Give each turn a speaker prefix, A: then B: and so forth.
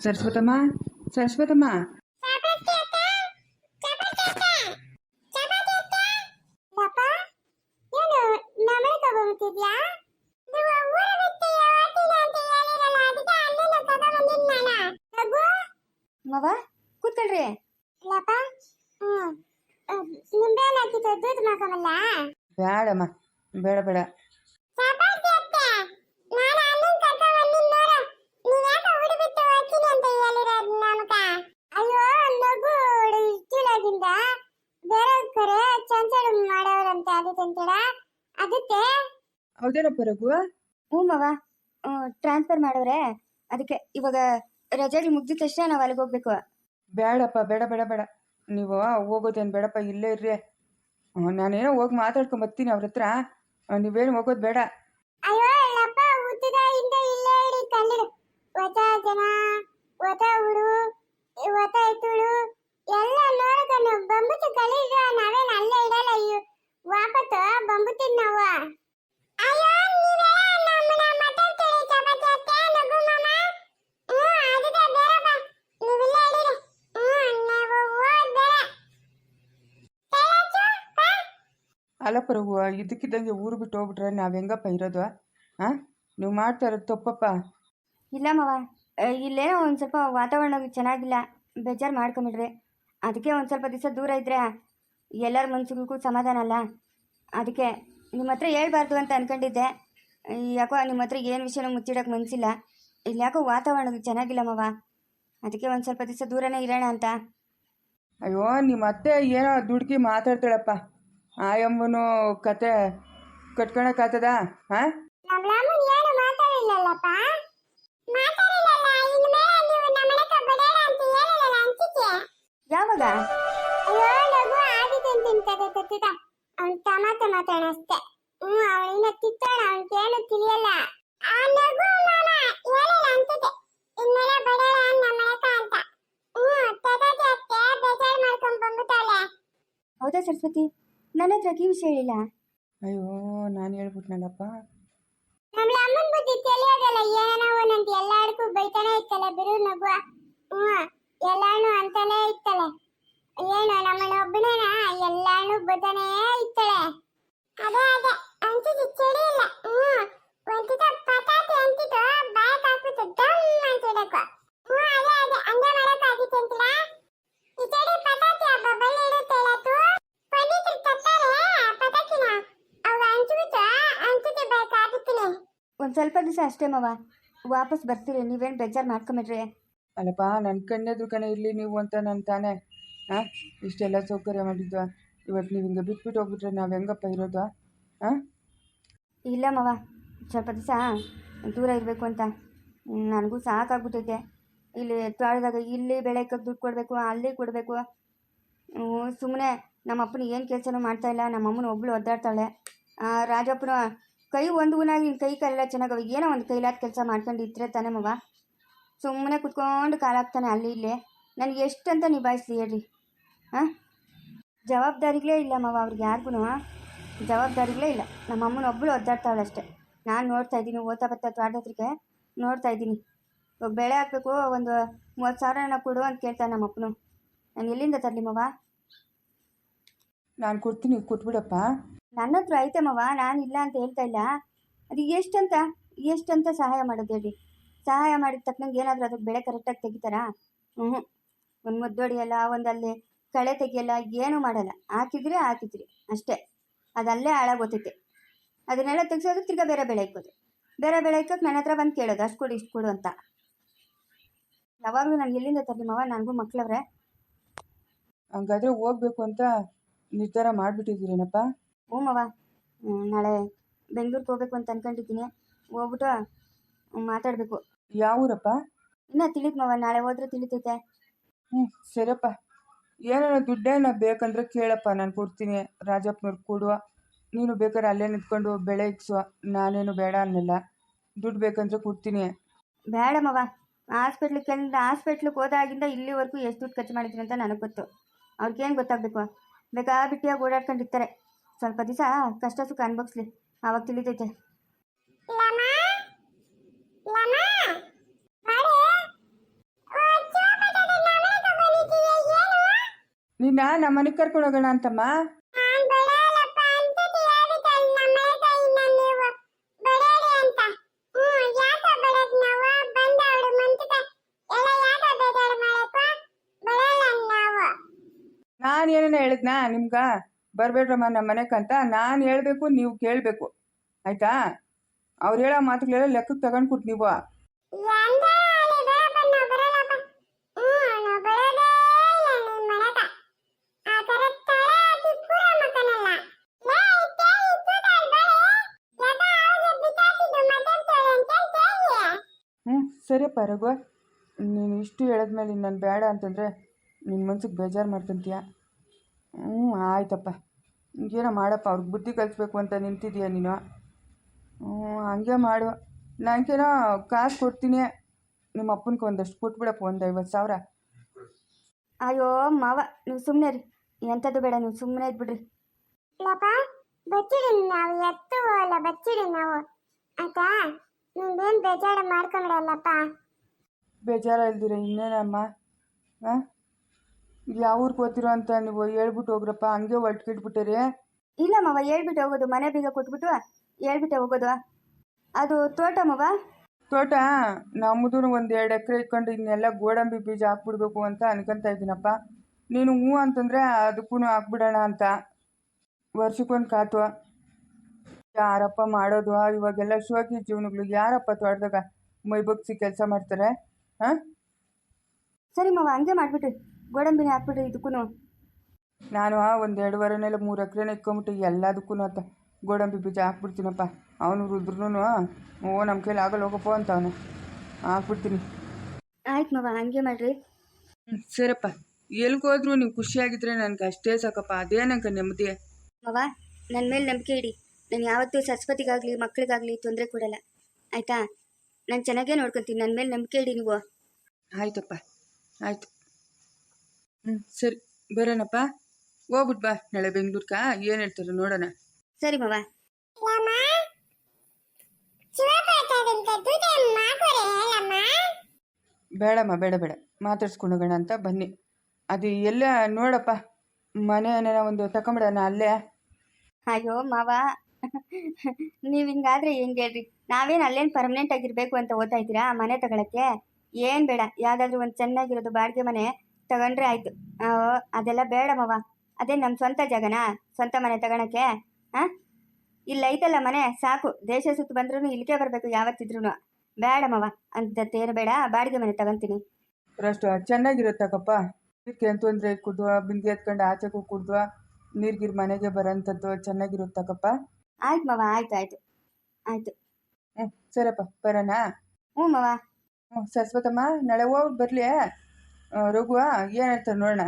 A: ಸರಸ್ವತಮ್ಮ ಸರಸ್ವತಮ್ಮ
B: ಮವ ಕೂತ್ಕೊಳ್ರಿ.
C: ಲಪ್ಪ ಹ್ಮ್. ನಿಂಬೆಹಣ್ಣು ಹಾಕಿದ್ದು ದೂದ್ ಮಾಡ್ಕೊಂಬಲ್ಲ
A: ಬೇಡಮ್ಮ ಬೇಡ ಬೇಡ
C: ಚಪಾತಿ ಅತ್ತೆ ನಾನು ಅಣ್ಣನ್ ಕರ್ಕೊಂಡ್ ಬಂದಿದ್ದು ನೋಡು ನೀವ್ ಯಾಕೆ ಊರು ಬಿಟ್ಟು ಹೋಗ್ತೀನಿ ಅಂತ ಹೇಳಿರೋದು ನಮಗ ಅಯ್ಯೋ ನಗು ಇಷ್ಟಿಲಾಗಿಂದ ಬೇರೆ ಕರೆ ಚಂಚಲ ಮಾಡೋರಂತೆ ಅದಕ್ಕೆ ಅಂತೇಳ ಅದಕ್ಕೆ
A: ಹೌದೇನಪ್ಪ ರಘು?
B: ಹ್ಞೂ ಮವ. ಟ್ರಾನ್ಸ್ಫರ್ ಮಾಡವ್ರೆ ಅದಕ್ಕೆ ಇವಾಗ ರಜೆಗಳು ಮುಗ್ದ ತಕ್ಷಣ ನಾವು ಅಲ್ಲಿಗೆ ಹೋಗ್ಬೇಕು.
A: ಬೇಡಪ್ಪ ಬೇಡ ಬೇಡ ಬೇಡ. ನೀವು ಹೋಗೋದೇನು ಬೇಡಪ್ಪ ಇಲ್ಲೇ ಇರ್ರಿ. ಹ್ಮ್, ನಾನೇನೋ ಹೋಗಿ ಮಾತಾಡ್ಕೊಂಡ್ ಬರ್ತೀನಿ ಅವ್ರ ಹತ್ರ. ನೀವೇನು ಹೋಗೋದು ಬೇಡ.
C: ಅಯ್ಯೋ ಅಲ್ಲಪ್ಪ ಹಿಂದೆ ಇಲ್ಲೇ ಇಡಿ ಕಲ್ಲಿಡು. ಒತ ಜನ ಹುಡು ಎತ್ತುಳು ಎಲ್ಲ ಬಂಬುತ್ತು ಕಲಿದ ನಾವೇನ್ ಅಲ್ಲೇ ಇಡಲ್ಲ ಅಯ್ಯೋ ವಾಪತ್ತು ಬಂಬುತ್ತೀನಿ ನಾವು ಅಯ್ಯೋ ನೀವೆಲ್ಲ ನಮ್ಮನ್ನ ಮಾತಾಡ್ತೀರಿ ಚಪಾತಿ ಅತ್ತೆ ನಗು ಮಾಮ ಹ್ಮ್ ಅದಕ್ಕೆ ಬೇರೆ ಬಾ ನೀವಿಲ್ಲೇ ಇಡಿರಿ ಹ್ಮ್ ನಾವು ಹೋದ್ ಬೇರೆ ಕೈಲಾಚು, ಬಾ.
A: ಅಲ್ಲಪ್ಪ ರಘು ಇದಕ್ಕಿದ್ದಂಗೆ ಊರು ಬಿಟ್ಟು ಹೋಗ್ಬಿಟ್ರೆ ನಾವು ಹೆಂಗಪ್ಪ ಇರೋದು ಹಾಂ ನೀವು ಮಾಡ್ತಾ ಇರೋದು ತಪ್ಪಪ್ಪ
B: ಇಲ್ಲ ಮವ ಆ, ಇಲ್ಲೇನೋ ಒಂದು ಸ್ವಲ್ಪ ವಾತಾವರಣ ಚೆನ್ನಾಗಿಲ್ಲ ಬೇಜಾರು ಮಾಡ್ಕೊಂಬಿಡ್ರಿ ಅದಕ್ಕೆ ಒಂದು ಸ್ವಲ್ಪ ದಿವಸ ದೂರ ಇದ್ದರೆ ಎಲ್ಲರ ಮನಸ್ಸಿಗೂ ಸಮಾಧಾನ ಅಲ್ಲ? ಅದಕ್ಕೆ ನಿಮ್ಮ ಹತ್ರ ಹೇಳ್ಬಾರ್ದು ಅಂತ ಅನ್ಕೊಂಡಿದ್ದೆ. ಯಾಕೋ ನಿಮ್ಮ ಹತ್ರ ಏನು ವಿಷಯನೂ ಮುಚ್ಚಿಡೋಕೆ ಮನಸ್ಸಿಲ್ಲ ಇಲ್ಲಿ ಯಾಕೋ ವಾತಾವರಣ ಚೆನ್ನಾಗಿಲ್ಲ ಮವ. ಅದಕ್ಕೆ ಒಂದು ಸ್ವಲ್ಪ ದಿವಸ ದೂರನೇ ಇರೋಣ ಅಂತ.
A: ಅಯ್ಯೋ ನಿಮ್ಮ ಅತ್ತೆ ಏನೋ ದುಡ್ಕಿ ಮಾತಾಡ್ತಾಳಪ್ಪ. ಆಯಮ್ಮನು ಕತೆ ಕಟ್ಕೊಳಕ್ಕಾಗ್ತದಾ ಹಾಂ
C: ನಮ್ಮ ಮಾತಾಡಿಲ್ಲಲ್ಲಪ್ಪ ಟಮಾಟ ಮಾತಾಡ ಅಷ್ಟೇ. ಹ್ಮ್ ತಿತ್ತೋಣ ಅವನ್ಗೇನು ತಿಳಿಯಲ್ಲ. ಆ ಮಾಮ ಹೇಳಿಲ್ಲ ಇನ್ಮೇಲೆ ಅಂತ. ಹ್ಮ್ ತಗದೆ ಅತ್ತೆ ಬೇಜಾರ್ ಮಾಡ್ಕೊಂಡು
B: ಹೌದಾ ಸರಸ್ವತಿ? ನನ್ನ ಹತ್ರ ಈ ವಿಷಯ ಹೇಳಿಲ್ಲ.
A: ಅಯ್ಯೋ ನಾನು ಹೇಳ್ಬಿಟ್ನಲ್ಲಪ್ಪ
C: ನಮ್ಮ ಅಮ್ಮನ ಬುದ್ಧಿ ತಿಳಿಯೋದಲ್ಲ. ಏನೋ ಒಂದೊಂದು ಎಲ್ಲಾರ್ಗೂ ಬೈತಾನೆ ಇತ್ತಲ್ಲ ಬಿರು ನಗುವ. ಹ್ಮ್ ಎಲ್ಲಾನು ಅಂತಾನೆ ಇತ್ತಳೆ ಏನು ನಮ್ಮನ್ನ ಒಬ್ಬನೇನ ಎಲ್ಲಾನು ಬದನೇ ಇತ್ತಳೆ ಅದೇ ಅದೇ. ಅಂತಿದ್ದು ಚಳಿ ಇಲ್ಲ ಹ್ಮ್ ಒಂದಿದ ಪಟಾಕಿ ಅಂತಿದ್ದು ಡಮ್ ಅಂತಿಡಕು ಹ್ಮ್ ಅದೇ ಅದೇ. ಹಂಗೆ ಮಾಡಕ್ ಆಗಿತ್ತು ಅಂತಿಲ್ಲ ಈ ಚಳಿ ಪಟಾಕಿ ಹಬ್ಬ ಬಳ್ಳಿ ಇಡುತ್ತೆ ಇಲ್ಲತ್ತು ಪಂಡಿತರು ತತ್ತಾರೆ ಪಟಾಕಿನ. ಅವು ಹಂಚ್ಬಿಟ್ಟು ಅಂತಿದ್ದು ಬಾಯಕ್ ಹಾಕುತ್ತೀನಿ
B: ಒಂದು ಸ್ವಲ್ಪ ದಿವಸ ಅಷ್ಟೇ ಮವ. ವಾಪಸ್ ಬರ್ತೀರಿ. ನೀವೇನು ಬೇಜಾರು ಮಾಡ್ಕೊಂಬಿಡ್ರಿ.
A: ಅಲ್ಲಪ್ಪ ನನ್ನ ಕಣ್ಣೆದ್ರು ಕಣೆ ಇರಲಿ ನೀವು ಅಂತ ನಾನು ತಾನೇ. ಹಾಂ ಇಷ್ಟೆಲ್ಲ ಸೌಕರ್ಯ ಮಾಡಿದ್ದು ಇವತ್ತು ನೀವು ಹಿಂಗೆ ಬಿಟ್ಬಿಟ್ಟು ಹೋಗ್ಬಿಟ್ರೆ ನಾವು ಹೆಂಗಪ್ಪ ಇರೋದು ಹಾಂ
B: ಇಲ್ಲ ಮವ, ಸ್ವಲ್ಪ ದಿವಸ ದೂರ ಇರಬೇಕು ಅಂತ. ನನಗೂ ಸಾಕಾಗ್ಬಿಟ್ಟೈತೆ. ಇಲ್ಲಿ ತೋಟದಾಗ ಇಲ್ಲಿ ಬೆಳೆಯೋಕೆ ದುಡ್ಡು ಕೊಡಬೇಕು, ಅಲ್ಲಿ ಕೊಡಬೇಕು. ಸುಮ್ಮನೆ ನಮ್ಮ ಅಪ್ಪನ ಏನು ಕೆಲಸನೂ ಮಾಡ್ತಾ ಇಲ್ಲ, ನಮ್ಮ ಅಮ್ಮನ ಒಬ್ಳು ಒದ್ದಾಡ್ತಾಳೆ. ರಾಜಪ್ಪನ ಕೈ ಒಂದು ಗುಣಾಗಿ ಕೈ ಕಾಲೆಲ್ಲ ಚೆನ್ನಾಗವ, ಏನೋ ಒಂದು ಕೈಲಾದ ಕೆಲಸ ಮಾಡ್ಕೊಂಡು ಇದ್ರೆ ತಾನೇ ಮವ. ಸುಮ್ಮನೆ ಕುತ್ಕೊಂಡು ಕಾಲಾಗ್ತಾನೆ ಅಲ್ಲಿ ಇಲ್ಲೇ. ನನಗೆ ಎಷ್ಟಂತ ನಿಭಾಯಿಸ್ಲಿ ಹೇಳ್ರಿ ಹಾಂ ಜವಾಬ್ದಾರಿಗಳೇ ಇಲ್ಲ ಮಾವ ಅವ್ರಿಗೆ ಯಾರಿಗೂ ಜವಾಬ್ದಾರಿಗಳೇ ಇಲ್ಲ. ನಮ್ಮ ಅಮ್ಮನ ಒಬ್ಬಳು ಒದ್ದಾಡ್ತಾವಳೆ ಅಷ್ಟೇ. ನಾನು ನೋಡ್ತಾ ಇದ್ದೀನಿ ಓದ್ತಾ ಬರ್ತಾ ತ್ವಾಡೋದ್ರಿಗೆ ನೋಡ್ತಾ ಇದ್ದೀನಿ. ಇವಾಗ ಬೆಳೆ ಹಾಕಬೇಕು ಒಂದು ಮೂವತ್ತು ಸಾವಿರನ ಕೊಡು ಅಂತ ಕೇಳ್ತಾನೆ ನಮ್ಮ ಅಪ್ಪನು. ನಾನು ಎಲ್ಲಿಂದ ತರಲಿ ಮವ?
A: ನಾನು ಕೊಡ್ತೀನಿ ಕೊಟ್ಬಿಡಪ್ಪ.
B: ನನ್ನ ಹತ್ರ ಐತೆ ಮವ ನಾನು ಇಲ್ಲ ಅಂತ ಹೇಳ್ತಾ ಇಲ್ಲ. ಅದು ಎಷ್ಟಂತ ಎಷ್ಟಂತ ಸಹಾಯ ಮಾಡೋದು ಹೇಳಿ. ಸಹಾಯ ಮಾಡಿದ ತಕ್ಕನಂಗೆ ಏನಾದರೂ ಅದಕ್ಕೆ ಬೆಳೆ ಕರೆಕ್ಟಾಗಿ ತೆಗಿತಾರಾ? ಹ್ಞೂ ಒಂದು ಮುದ್ದು ಒಂದಲ್ಲಿ ಒಂದು ಅಲ್ಲಿ ಕಳೆ ತೆಗಿಯಲ್ಲ ಏನೂ ಮಾಡಲ್ಲ. ಹಾಕಿದ್ರೆ ಹಾಕಿದ್ರಿ ಅಷ್ಟೇ. ಅದಲ್ಲೇ ಹಾಳಾಗೋತೈತೆ. ಅದನ್ನೆಲ್ಲ ತೆಗ್ಸೋದು ತಿರ್ಗಾ ಬೇರೆ ಬೆಳೆ ಇಕ್ಕೋದು ಬೇರೆ ಬೆಳೆ ಇಕ್ಕೋಕೆ ನನ್ನ ಹತ್ರ ಬಂದು ಕೇಳೋದು ಅಷ್ಟು ಕೊಡು ಇಷ್ಟು ಕೊಡು ಅಂತ. ಯಾವಾಗಲೂ ನಾನು ಎಲ್ಲಿಂದ ತರಲಿ ಮಾವ ನನಗೂ ಮಕ್ಳವ್ರೆ.
A: ಹಂಗಾದ್ರೆ ಹೋಗ್ಬೇಕು ಅಂತ ನಿರ್ಧಾರ ಮಾಡಿಬಿಟ್ಟಿದ್ದೀರೇನಪ್ಪ?
B: ಹ್ಞೂ ಮಾವ. ನಾಳೆ ಬೆಂಗ್ಳೂರಿಗೆ ಹೋಗ್ಬೇಕು ಅಂತ ಅನ್ಕೊಂಡಿದ್ದೀನಿ. ಹೋಗ್ಬಿಟ್ಟು ಮಾತಾಡಬೇಕು.
A: ಯಾವ ಊರಪ್ಪ
B: ಇನ್ನೂ ಮವ ನಾಳೆ ಹೋದ್ರೆ ತಿಳಿತೈತೆ.
A: ಹ್ಞೂ ಸರಿಯಪ್ಪ. ಏನಾರ ದುಡ್ಡೇನ ಬೇಕಂದ್ರೆ ಕೇಳಪ್ಪ ನಾನು ಕೊಡ್ತೀನಿ. ರಾಜಪ್ಪನವ್ರಿಗೆ ಕೊಡುವ. ನೀನು ಬೇಕಾದ್ರೆ ಅಲ್ಲೇ ನಿಂತ್ಕೊಂಡು ಬೆಳೆ ಇಕ್ಸುವ ನಾನೇನು ಬೇಡ ಅನ್ನಲ್ಲ. ದುಡ್ಡು ಬೇಕಂದ್ರೆ ಕೊಡ್ತೀನಿ.
B: ಬೇಡಮ್ಮವ ಮವ. ಹಾಸ್ಪಿಟ್ಲಿಗೆ ಕೆಂದ ಹಾಸ್ಪಿಟ್ಲಿಗೆ ಹೋದಾಗಿಂದ ಇಲ್ಲಿವರೆಗೂ ಎಷ್ಟು ದುಡ್ಡು ಖರ್ಚು ಮಾಡಿದ್ದೀನಿ ಅಂತ ನನಗೆ ಗೊತ್ತು. ಅವ್ರಿಗೇನು ಗೊತ್ತಾಗಬೇಕು? ಬೇಕಾ ಬಿಟ್ಟಿಯಾಗಿ ಓಡಾಡ್ಕೊಂಡಿರ್ತಾರೆ. ಸ್ವಲ್ಪ ದಿವಸ ಕಷ್ಟ ಸುಖ ಅನ್ಭವಿಸ್ಲಿ. ಆವಾಗ ತಿಳಿತೈತೆ.
C: ಲಮ ಲಮ
A: ನಿನ್ನ ನಮ್ಮ ಮನೆಗೆ ಕರ್ಕೊಂಡು ಹೋಗೋಣ ಅಂತಮ್ಮ?
C: ನಾನ್
A: ಏನೇನ ಹೇಳಿದ್ನಾ ನಿಮ್ಗ? ಬರಬೇಡ್ರಮ್ಮ ನಮ್ಮ ಮನೆಗೆ ಅಂತ. ನಾನು ಹೇಳಬೇಕು ನೀವು ಕೇಳಬೇಕು. ಆಯ್ತಾ? ಅವ್ರು ಹೇಳೋ ಮಾತುಗಳೆಲ್ಲ ಲೆಕ್ಕಕ್ಕೆ ತಗೊಂಡು ಕೊಟ್ಟು ನೀವು
C: ಎಂದ ಅಲ್ಲಿ ಬರಪ್ಪ ನಾವು ಬರಲ್ಲಪ್ಪ ಹ್ಮ್ ನಾವು ಬರೋದೇ ಇಲ್ಲ ನಿಮ್ ಮನೆಗ ಆ ಥರ ತರ ಹಾಕಿ ಪೂರ ಮಕ್ಕನಲ್ಲ ಲೇ ಇತ್ತೆ ಇತ್ತು ತಾಳ್ ಬರೆ ಯದ ಅವ್ರಿಗೆ ಬಿಸಾಕಿದ್ದು ಮಾತಾಡ್ತಾಳೆ ಅಂತ ಕೇಳಿ
A: ಹ್ಞೂ ಸರಿಯಪ್ಪ ರಘು ನೀನು ಇಷ್ಟು ಹೇಳಿದ್ಮೇಲೆ ನಾನು ಬೇಡ ಅಂತಂದರೆ ನಿನ್ನ ಮನ್ಸಿಗೆ ಬೇಜಾರು ಮಾಡ್ಕೊಂತೀಯ? ಹ್ಞೂ ಆಯ್ತಪ್ಪ. ಏನೋ ಮಾಡಪ್ಪ ಅವ್ರಿಗೆ ಬುದ್ಧಿ ಕಲಿಸ್ಬೇಕು ಅಂತ ನಿಂತಿದೀಯ ನೀನು? ಹ್ಞೂ ಹಂಗೆ ಮಾಡು. ನನಗೇನೋ ಕಾಸು ಕೊಡ್ತೀನಿ. ನಿಮ್ಮ ಅಪ್ಪನಿಗೆ ಒಂದಷ್ಟು ಕೊಟ್ಬಿಡಪ್ಪ ಒಂದು ಐವತ್ತು ಸಾವಿರ.
B: ಅಯ್ಯೋ ಮಾವ ನೀವು ಸುಮ್ಮನೆ ರೀ ಎಂಥದ್ದು ಬೇಡ ನೀವು ಸುಮ್ಮನೆ ಇದ್ಬಿಡ್ರಿ.
C: ಇಲ್ಲಪ್ಪ ಬಚ್ಚಿಡಿ ನಾವು ಎತ್ತು ಅಲ್ಲ ಬಚ್ಚಿಡಿ ನಾವು. ಆಯ್ತಾ? ನಿಂದೇನ್ ಬೇಜಾರ ಮಾಡ್ಕೊಂಬಿಡಲ್ಲಪ್ಪ
A: ಬೇಜಾರ ಇಲ್ದಿರ ಇನ್ನೇನಮ್ಮ ಹಾಂ ಯಾವ ಊರಿಗೆ ಓದ್ತಿರೋ ಅಂತ ನೀವು ಹೇಳ್ಬಿಟ್ಟು ಹೋಗ್ರಪ್ಪ ಹಂಗೆ ಹೊರ್ಟ್ಕಿಟ್ಬಿಟ್ಟಿರಿ
B: ಇಲ್ಲ ಇಲ್ಲಮ್ಮವ ಹೇಳ್ಬಿಟ್ಟು ಹೋಗೋದು ಮನೆ ಬೀಗ ಕೊಟ್ಬಿಟ್ಟು ಹೇಳ್ಬಿಟ್ಟೆ ಹೋಗೋದು. ಅದು ತೋಟಮ್ಮವ ಮಾವ?
A: ತೋಟ? ನಮ್ಮದು ಒಂದು ಎರಡು ಎಕರೆ ಇಟ್ಕೊಂಡು ಇನ್ನೆಲ್ಲ ಗೋಡಂಬಿ ಬೀಜ ಹಾಕ್ಬಿಡ್ಬೇಕು ಅಂತ ಅನ್ಕೊಂತ ಇದ್ದೀನಪ್ಪ. ನೀನು ಹ್ಞೂ ಅಂತಂದರೆ ಅದಕ್ಕೂ ಹಾಕ್ಬಿಡೋಣ ಅಂತ. ವರ್ಷಕ್ಕೊಂದು ಕಾತು. ಯಾರಪ್ಪ ಮಾಡೋದು? ಇವಾಗೆಲ್ಲ ಶೋಕಿ ಜೀವನಗಳು ಯಾರಪ್ಪ ತೋಟದಾಗ ಮೈ ಬಗ್ಸಿ ಕೆಲಸ ಮಾಡ್ತಾರೆ? ಹಾಂ
B: ಸರಿ ಮಾವ ಹಂಗೆ ಮಾಡಿಬಿಟ್ರಿ ಗೋಡಂಬಿನೇ ಹಾಕ್ಬಿಟ್ರಿ ಇದಕ್ಕೂ
A: ನಾನು ಆ ಒಂದು ಎರಡುವರೆನೆಲ್ಲ ಮೂರು ಎಕರೆನ ಇಟ್ಕೊಂಬಿಟ್ಟು ಎಲ್ಲದಕ್ಕೂ ಅಂತ ಗೋಡಂಬಿ ಬೀಜ ಹಾಕ್ಬಿಡ್ತೀನಪ್ಪ. ಅವನು ರುದ್ರೂ ಓ ನಮ್ಮ ಕೈಲಿ ಆಗಲ್ಲ ಹೋಗಪ್ಪ ಅಂತ ಅವನು. ಹಾಕ್ಬಿಡ್ತೀನಿ.
B: ಆಯ್ತು ಮಾವ ಹಂಗೆ ಮಾಡಿರಿ.
A: ಹ್ಞೂ ಸರಪ್ಪ ಎಲ್ಗೋದ್ರೂ ನೀವು ಖುಷಿಯಾಗಿದ್ರೆ ನನಗೆ ಅಷ್ಟೇ ಸಾಕಪ್ಪ. ಅದೇ ನಂಗೆ ನೆಮ್ಮದಿ.
B: ಮಾವ ನನ್ನ ಮೇಲೆ ನಂಬಿಕೆ ಇಡಿ. ನಾನು ಯಾವತ್ತೂ ಸರಸ್ವತಿಗಾಗಲಿ ಮಕ್ಕಳಿಗಾಗಲಿ ತೊಂದರೆ ಕೊಡಲ್ಲ. ಆಯಿತಾ? ನಾನು ಚೆನ್ನಾಗೇ ನೋಡ್ಕೊತೀನಿ. ನನ್ನ ಮೇಲೆ ನಂಬಿಕೆ ಇಡಿ ನೀವು.
A: ಆಯ್ತಪ್ಪ. ಆಯ್ತು. ಹ್ಞೂ ಸರಿ. ಬರೋಣಪ್ಪ. ಹೋಗ್ಬಿಟ್ ಬಾ. ನಾಳೆ ಬೆಂಗ್ಳೂರ್ಕ? ಏನು ಹೇಳ್ತಾರೆ ನೋಡೋಣ.
B: ಸರಿ ಮಾವ.
A: ಬೇಡಮ್ಮ ಬೇಡ ಬೇಡ. ಮಾತಾಡ್ಸ್ಕೊಂಡು ಹೋಗೋಣ ಅಂತ ಬನ್ನಿ. ಅದು ಎಲ್ಲ ನೋಡಪ್ಪ. ಮನೆ ಏನಾರ ಒಂದು ತಗೊಂಬಿಡೋಣ ಅಲ್ಲೇ.
B: ಅಯ್ಯೋ ಮಾವ ನೀವು ಹಿಂಗಾದ್ರೆ ಹೆಂಗೆ ಹೇಳ್ರಿ? ನಾವೇನು ಅಲ್ಲೇನು ಪರ್ಮನೆಂಟ್ ಆಗಿರಬೇಕು ಅಂತ ಓದ್ತಾ ಇದ್ದೀರಾ ಮನೆ ತಗೊಳಕ್ಕೆ? ಏನು ಬೇಡ, ಯಾವುದಾದ್ರೂ ಒಂದು ಚೆನ್ನಾಗಿರೋದು ಬಾಡಿಗೆ ಮನೆ ತಗೊಂಡ್ರೆ ಆಯಿತು. ಅದೆಲ್ಲ ಬೇಡ ಮವ. ಅದೇ ನಮ್ಮ ಸ್ವಂತ ಜಾಗನಾ? ಸ್ವಂತ ಮನೆ ತಗೊಳಕ್ಕೆ? ಹಾಂ ಇಲ್ಲ ಐತಲ್ಲ ಮನೆ, ಸಾಕು. ದೇಶ ಸುತ್ತು ಬಂದ್ರೂ ಇಲ್ಲಿಗೆ ಬರಬೇಕು ಯಾವತ್ತಿದ್ರೂ ಬೇಡ ಅಂತ ಅಂತೇನು ಬೇಡ. ಬಾಡಿಗೆ ಮನೆ ತಗೊಂತೀನಿ.
A: ಅಷ್ಟು ಚೆನ್ನಾಗಿರುತ್ತಕ್ಕಪ್ಪ ಇದಕ್ಕೆ ಏನು ತೊಂದರೆ ಕುಡ್ದು ಬಿಂದಿ ಎತ್ಕೊಂಡು ಆಚೆಗೂ ಕುಡ್ದು ನೀರ್ಗಿರ್ ಮನೆಗೆ ಬರೋಂಥದ್ದು ಚೆನ್ನಾಗಿರುತ್ತಕ್ಕಪ್ಪ
B: ಆಯ್ತು ಮಾವ ಆಯ್ತು ಆಯ್ತು. ಆಯ್ತು.
A: ಹ್ಞೂ ಸರಪ್ಪ ಬರೋಣ?
B: ಹ್ಞೂ ಮಾವ.
A: ಹ್ಞೂ ಸರಸ್ವತಮ್ಮ ನಾಳೆ ಹೋಗ್ಬಿಟ್ಟು ಬರಲಿ? ರಘುವ ಏನು ಹೇಳ್ತಾರೆ ನೋಡೋಣ?